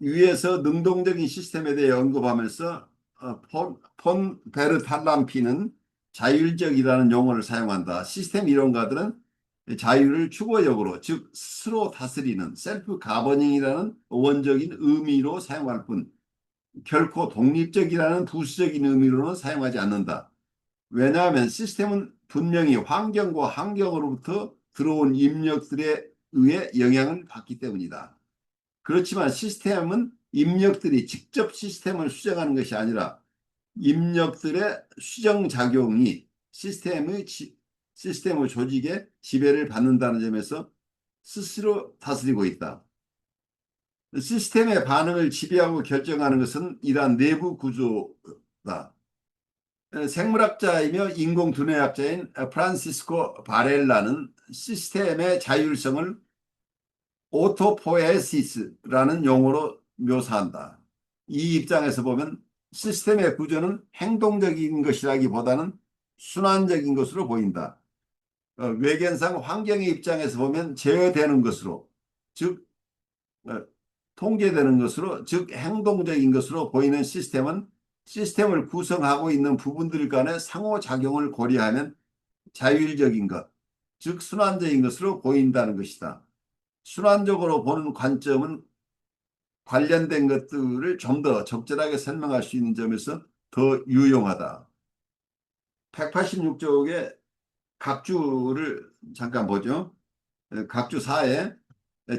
위에서 능동적인 시스템에 대해 언급하면서 어, 폰, 폰 베르탈람피는 자율적이라는 용어를 사용한다. 시스템 이론가들은 자유를 추구적으로 즉 스스로 다스리는 셀프 가버닝이라는 원적인 의미로 사용할 뿐 결코 독립적이라는 부수적인 의미로는 사용하지 않는다. 왜냐하면 시스템은 분명히 환경과 환경으로부터 들어온 입력들에 의해 영향을 받기 때문이다. 그렇지만 시스템은 입력들이 직접 시스템을 수정하는 것이 아니라 입력들의 수정작용이 시스템의 지- 시스템의 조직에 지배를 받는다는 점에서 스스로 다스리고 있다. 시스템의 반응을 지배하고 결정하는 것은 이러한 내부 구조다. 생물학자이며 인공 두뇌학자인 프란시스코 바렐라는 시스템의 자율성을 오토포에시스라는 용어로 묘사한다. 이 입장에서 보면 시스템의 구조는 행동적인 것이라기보다는 순환적인 것으로 보인다. 어, 외견상 환경의 입장에서 보면 제어되는 것으로, 즉 어, 통제되는 것으로, 즉 행동적인 것으로 보이는 시스템은 시스템을 구성하고 있는 부분들 간의 상호작용을 고려하면 자율적인 것, 즉 순환적인 것으로 보인다는 것이다. 순환적으로 보는 관점은 관련된 것들을 좀 더 적절하게 설명할 수 있는 점에서 더 유용하다. 186쪽에 각주를 잠깐 보죠. 각주 4에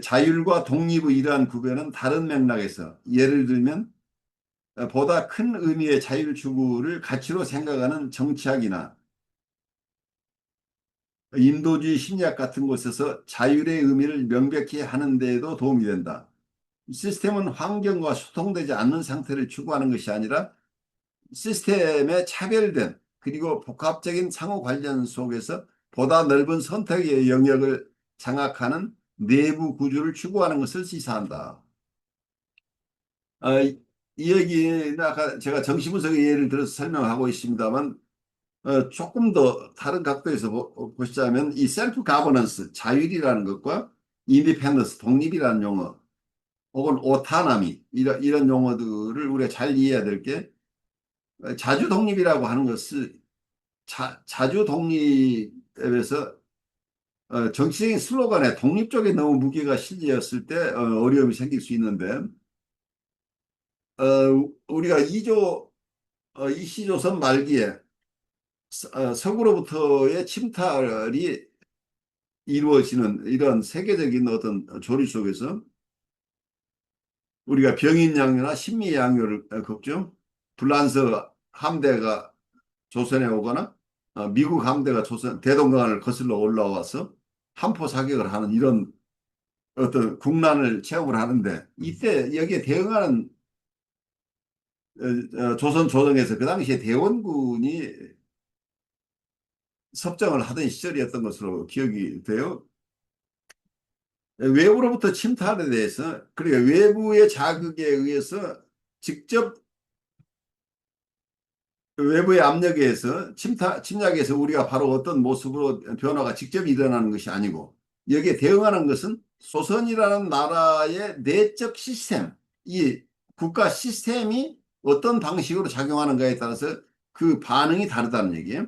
자율과 독립의 이러한 구별은 다른 맥락에서 예를 들면 보다 큰 의미의 자율 추구를 가치로 생각하는 정치학이나 인도주의 심리학 같은 곳에서 자율의 의미를 명백히 하는 데에도 도움이 된다. 시스템은 환경과 소통되지 않는 상태를 추구하는 것이 아니라 시스템에 차별된 그리고 복합적인 상호 관련 속에서 보다 넓은 선택의 영역을 장악하는 내부 구조를 추구하는 것을 시사한다. 어, 이 얘기는 아까 제가 정시분석의 예를 들어서 설명하고 있습니다만 어, 조금 더 다른 각도에서 보, 보시자면 이 셀프 가버넌스 자율이라는 것과 인디펜던스 독립이라는 용어 혹은 오타나미 이런 이런 용어들을 우리가 잘 이해해야 될 게 자주 독립이라고 하는 것을 자, 자주 독립에서 어, 정치적인 슬로건에 독립 쪽에 너무 무게가 실렸을 때 어, 어려움이 생길 수 있는데 어, 우리가 2조 어, 이시조선 말기에 서- 어, 서구로부터의 침탈이 이루어지는 이런 세계적인 어떤 조리 속에서 우리가 병인양요나 신미양요를 어, 겪죠. 불란스 함대가 조선에 오거나 어, 미국 함대가 조선 대동강을 거슬러 올라와서 함포 사격을 하는 이런 어떤 국난을 체험을 하는데 이때 여기에 대응하는 조선 조정에서 그 당시에 대원군이 섭정을 하던 시절이었던 것으로 기억이 돼요. 외부로부터 침탈에 대해서 그리고 외부의 자극에 의해서 직접 외부의 압력에 의해서 침탈, 침략에서 우리가 바로 어떤 모습으로 변화가 직접 일어나는 것이 아니고 여기에 대응하는 것은 조선이라는 나라의 내적 시스템, 이 국가 시스템이 어떤 방식으로 작용하는가에 따라서 그 반응이 다르다는 얘기예요.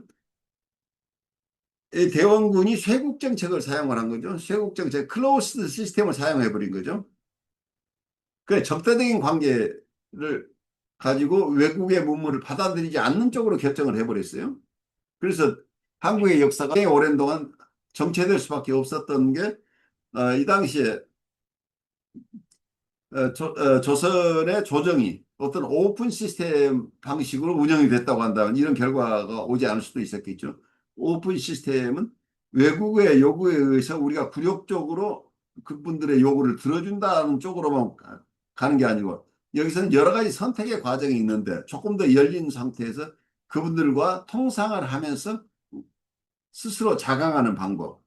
이 대원군이 쇄국 정책을 사용을 한 거죠. 쇄국 정책, 클로스드 시스템을 사용해 버린 거죠. 그 적대적인 관계를 가지고 외국의 문물을 받아들이지 않는 쪽으로 결정을 해버렸어요. 그래서 한국의 역사가 꽤 오랜 동안 정체될 수밖에 없었던 게, 어, 이 당시에, 어, 조, 어, 조선의 조정이 어떤 오픈 시스템 방식으로 운영이 됐다고 한다면 이런 결과가 오지 않을 수도 있었겠죠. 오픈 시스템은 외국의 요구에 의해서 우리가 굴욕적으로 그분들의 요구를 들어준다는 쪽으로만 가- 가는 게 아니고 여기서는 여러 가지 선택의 과정이 있는데 조금 더 열린 상태에서 그분들과 통상을 하면서 스스로 자강하는 방법,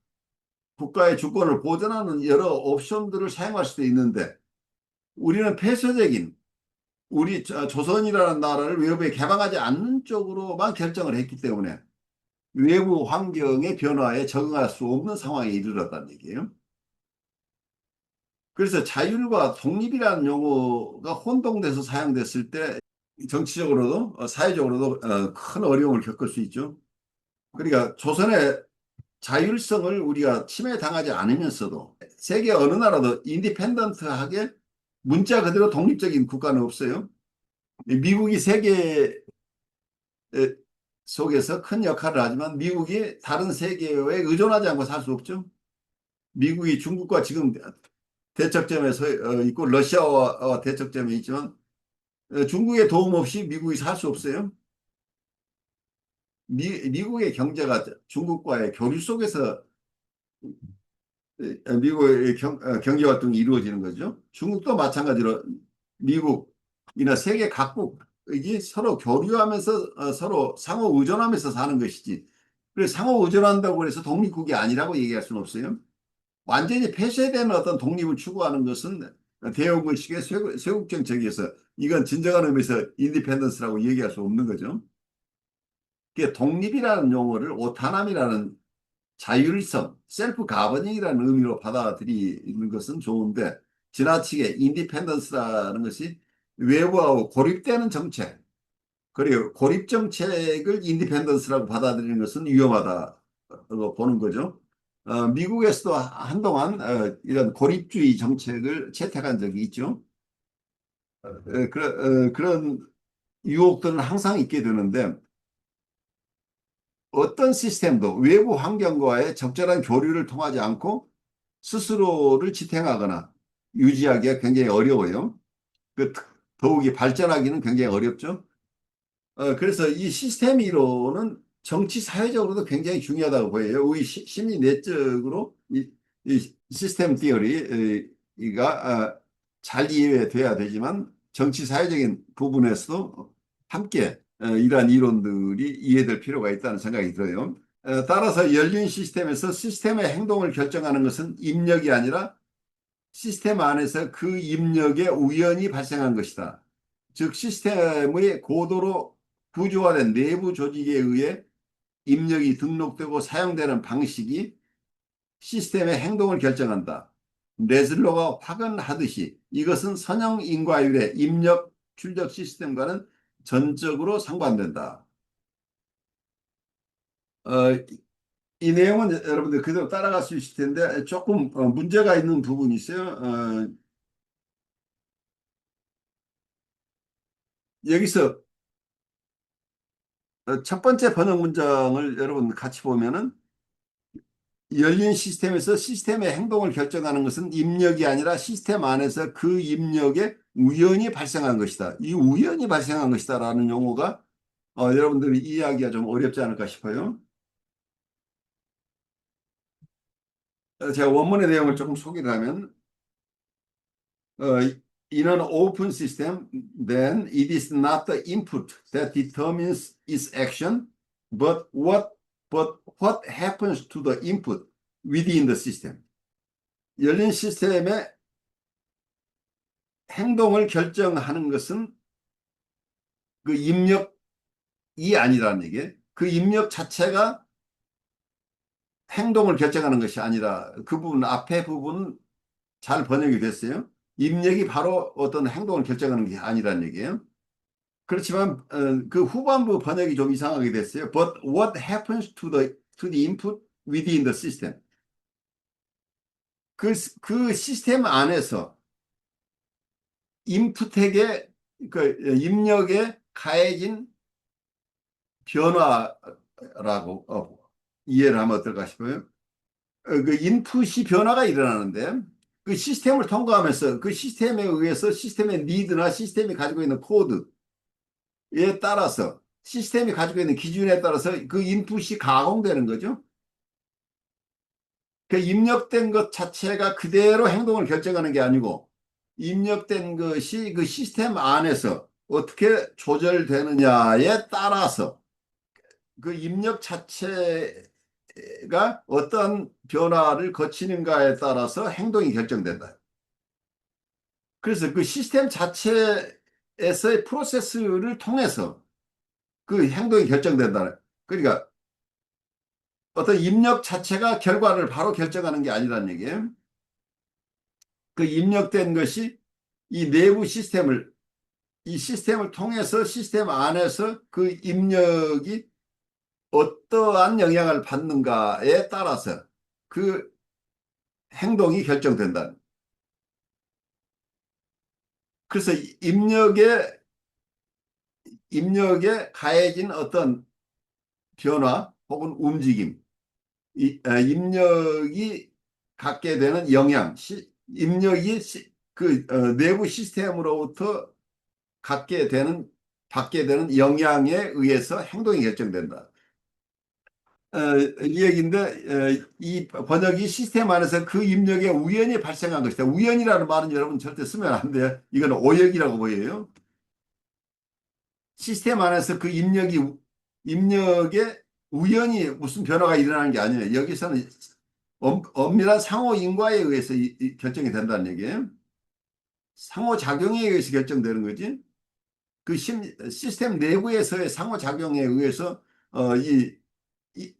국가의 주권을 보존하는 여러 옵션들을 사용할 수도 있는데 우리는 폐쇄적인 우리 저- 조선이라는 나라를 외부에 개방하지 않는 쪽으로만 결정을 했기 때문에 외부 환경의 변화에 적응할 수 없는 상황에 이르렀다는 얘기예요. 그래서 자율과 독립이라는 용어가 혼동돼서 사용됐을 때 정치적으로도 어, 사회적으로도 어, 큰 어려움을 겪을 수 있죠. 그러니까 조선의 자율성을 우리가 침해당하지 않으면서도 세계 어느 나라도 인디펜던트하게 문자 그대로 독립적인 국가는 없어요. 미국이 세계 에, 속에서 큰 역할을 하지만 미국이 다른 세계에 의존하지 않고 살 수 없죠. 미국이 중국과 지금 대척점에 서 어, 있고 러시아와 어, 대척점에 있지만 어, 중국의 도움 없이 미국이 살 수 없어요. 미, 미국의 경제가 중국과의 교류 속에서 어, 미국의 경, 어, 경제 활동이 이루어지는 거죠. 중국도 마찬가지로 미국이나 세계 각국 이 서로 교류하면서 어, 서로 상호 의존하면서 사는 것이지. 그래서 상호 의존한다고 해서 독립국이 아니라고 얘기할 수는 없어요. 완전히 폐쇄되는 어떤 독립을 추구하는 것은 대영국식의 쇄국, 쇄국 정책에서 이건 진정한 의미에서 인디펜던스라고 얘기할 수 없는 거죠. 그 독립이라는 용어를 오타남이라는 자율성, 셀프 가버닝이라는 의미로 받아들이는 것은 좋은데 지나치게 인디펜던스라는 것이 외부하고 고립되는 정책 그리고 고립 정책을 인디펜던스라고 받아들이는 것은 위험하다고 보는 거죠. 어, 미국에서도 한동안 어, 이런 고립주의 정책을 채택한 적이 있죠. 어, 그런, 어, 그런 유혹들은 항상 있게 되는데 어떤 시스템도 외부 환경과의 적절한 교류를 통하지 않고 스스로를 지탱하거나 유지하기가 굉장히 어려워요. 그 더욱이 발전하기는 굉장히 어렵죠. 어, 그래서 이 시스템 이론은 정치 사회적으로도 굉장히 중요하다고 보여요. 우리 시- 심리 내적으로 이, 이 시스템 티어리가 어, 잘 이해돼야 되지만 정치 사회적인 부분에서도 함께 어, 이러한 이론들이 이해될 필요가 있다는 생각이 들어요. 어, 따라서 열린 시스템에서 시스템의 행동을 결정하는 것은 입력이 아니라 시스템 안에서 그 입력에 우연히 발생한 것이다. 즉 시스템의 고도로 구조화된 내부 조직에 의해 입력이 등록되고 사용되는 방식이 시스템의 행동을 결정한다. 레슬러가 확언하듯이 이것은 선형 인과율의 입력 출력 시스템과는 전적으로 상반된다. 어, 이 내용은 여러분들 그대로 따라갈 수 있을 텐데 조금 어, 문제가 있는 부분이 있어요. 어, 여기서 어, 첫 번째 번역 문장을 여러분 같이 보면은 열린 시스템에서 시스템의 행동을 결정하는 것은 입력이 아니라 시스템 안에서 그 입력에 우연히 발생한 것이다. 이 우연히 발생한 것이다라는 용어가 어, 여러분들이 이해하기가 좀 어렵지 않을까 싶어요. 제가 원문의 내용을 조금 소개를 하면 어, in an open then it is not the input that determines its action, but what but what happens to the input within the system. 열린 시스템의 행동을 결정하는 것은 그 입력이 아니라는 얘기예요. 그 입력 자체가 행동을 결정하는 것이 아니라 그 부분 앞에 부분 잘 번역이 됐어요. 입력이 바로 어떤 행동을 결정하는 게 아니라는 얘기예요. 그렇지만 어, 그 후반부 번역이 좀 이상하게 됐어요. But what happens to the to the input within the system? 그, 그 시스템 안에서 인풋에게 그 입력에 가해진 변화라고 어, 이해를 하면 어떨까 싶어요. 어, 그 인풋이 변화가 일어나는데 그 시스템을 통과하면서 그 시스템에 의해서 시스템의 니드나 시스템이 가지고 있는 코드에 따라서 시스템이 가지고 있는 기준에 따라서 그 인풋이 가공되는 거죠. 그 입력된 것 자체가 그대로 행동을 결정하는 게 아니고 입력된 것이 그 시스템 안에서 어떻게 조절되느냐에 따라서 그 입력 자체 가 어떤 변화를 거치는가에 따라서 행동이 결정된다. 그래서 그 시스템 자체에서의 프로세스를 통해서 그 행동이 결정된다. 그러니까 어떤 입력 자체가 결과를 바로 결정하는 게 아니라는 얘기예요. 그 입력된 것이 이 내부 시스템을 이 시스템을 통해서 시스템 안에서 그 입력이 어떠한 영향을 받는가에 따라서 그 행동이 결정된다. 그래서 입력에 입력에 가해진 어떤 변화 혹은 움직임, 이, 아, 입력이 갖게 되는 영향, 시, 입력이 시, 그 어, 내부 시스템으로부터 갖게 되는 받게 되는 영향에 의해서 행동이 결정된다. 어, 이 얘기인데 어, 이 번역이 시스템 안에서 그 입력에 우연히 발생한 것이다. 우연이라는 말은 여러분 절대 쓰면 안 돼요. 이건 오역이라고 보여요. 시스템 안에서 그 입력이 입력에 우연히 무슨 변화가 일어나는 게 아니에요. 여기서는 엄, 엄밀한 상호 인과에 의해서 이- 이 결정이 된다는 얘기예요. 상호작용에 의해서 결정되는 거지. 그 심, 시스템 내부에서의 상호작용에 의해서 어, 이, 이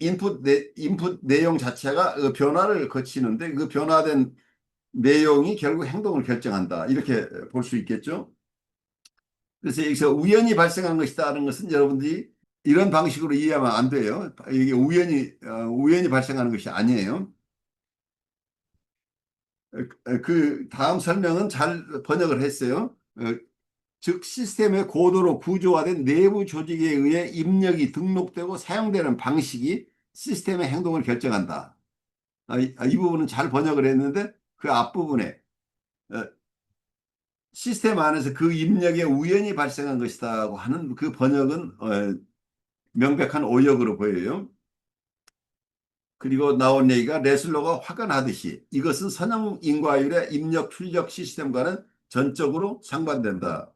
인풋, 내, 인풋 내용 자체가 어, 변화를 거치는데 그 변화된 내용이 결국 행동을 결정한다. 이렇게 볼 수 있겠죠. 그래서 여기서 우연히 발생한 것이다는 것은 여러분들이 이런 방식으로 이해하면 안 돼요. 이게 우연히, 어, 우연히 발생하는 것이 아니에요. 어, 그 다음 설명은 잘 번역을 했어요. 어, 즉 시스템의 고도로 구조화된 내부 조직에 의해 입력이 등록되고 사용되는 방식이 시스템의 행동을 결정한다. 아, 이, 아, 이 부분은 잘 번역을 했는데 그 앞부분에 어, 시스템 안에서 그 입력에 우연히 발생한 것이다 고 하는 그 번역은 어, 명백한 오역으로 보여요. 그리고 나온 얘기가 레슬러가 화가 나듯이 이것은 선형 인과율의 입력 출력 시스템과는 전적으로 상반된다.